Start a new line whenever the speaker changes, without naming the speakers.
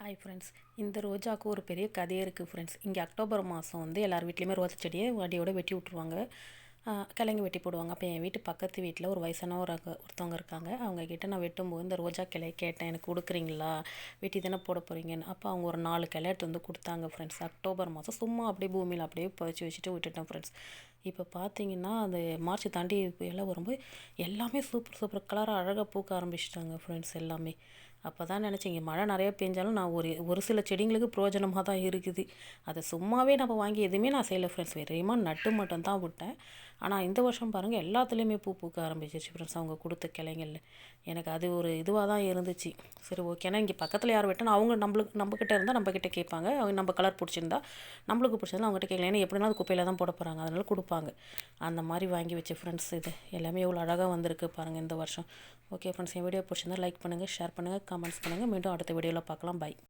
Hi friends இந்த ரோஜாவுக்கு ஒரு பெரிய கதையே இருக்குது ஃப்ரெண்ட்ஸ் இங்கே அக்டோபர் மாதம் வந்து எல்லார் வீட்லேயுமே ரோஜா செடியை வடியோடு வெட்டி விட்ருவாங்க கிழங்கு வெட்டி போடுவாங்க. அப்போ என் வீட்டு பக்கத்து வீட்டில் ஒரு வயசான ஒரு ஒருத்தவங்க இருக்காங்க. அவங்கக்கிட்ட நான் வெட்டும்போது இந்த ரோஜா கிளைய கேட்டேன். எனக்கு கொடுக்குறீங்களா? வெட்டி தானே போட போகிறீங்கன்னு அப்போ அவங்க ஒரு நாலு கிளை எடுத்து வந்து கொடுத்தாங்க ஃப்ரெண்ட்ஸ் அக்டோபர் மாதம் சும்மா அப்படியே பூமியில் அப்படியே பறிச்சு வச்சுட்டு விட்டுட்டேன் ஃப்ரெண்ட்ஸ் இப்போ பார்த்தீங்கன்னா அது மார்ச் தாண்டி எல்லாம் வரும்போது எல்லாமே சூப்பர் சூப்பர் கலராக அழகாக பூக்க ஆரம்பிச்சிட்டாங்க ஃப்ரெண்ட்ஸ் எல்லாமே. அப்போ தான் நினச்சேன் இங்கே மழை நிறைய பெஞ்சாலும் நான் ஒரு ஒரு சில செடிங்களுக்கு பிரயோஜனமாக தான் இருக்குது. அதை சும்மாவே நம்ம வாங்கி எதுவுமே நான் செய்யலை ஃப்ரெண்ட்ஸ் வெறியமாக நட்டு மட்டும் தான் விட்டேன். ஆனால் இந்த வருஷம் பாருங்கள் எல்லாத்துலேயுமே பூ பூக்க ஆரம்பிச்சிருச்சு ஃப்ரெண்ட்ஸ் அவங்க கொடுத்த கிளைங்களில். எனக்கு அது ஒரு இதுவாக தான் இருந்துச்சு. சரி ஓகேனா இங்கே பக்கத்தில் யார் வெட்டினா அவங்க நம்மளுக்கு நம்மக்கிட்ட இருந்தால் நம்மக்கிட்ட கேட்பாங்க. அவங்க நம்ம கலர் பிடிச்சிருந்தா நம்மளுக்கு பிடிச்சிருந்தா அவங்ககிட்ட கேட்கல ஏன்னா எப்படினா அது குப்பையில் தான் போட போகிறாங்க அதனால கொடுப்பாங்க. அந்த மாதிரி வாங்கி வச்ச ஃப்ரெண்ட்ஸ் இது. எல்லாமே எவ்வளோ அழகாக வந்திருக்கு பாருங்கள் இந்த வருஷம். ஓகே ஃப்ரெண்ட்ஸ் என் வீடியோ பிடிச்சிருந்தா லைக் பண்ணுங்கள் ஷேர் பண்ணுங்கள் கமெண்ட்ஸ் பண்ணுங்கள் மீண்டும் அடுத்த வீடியோவில் பார்க்கலாம். பை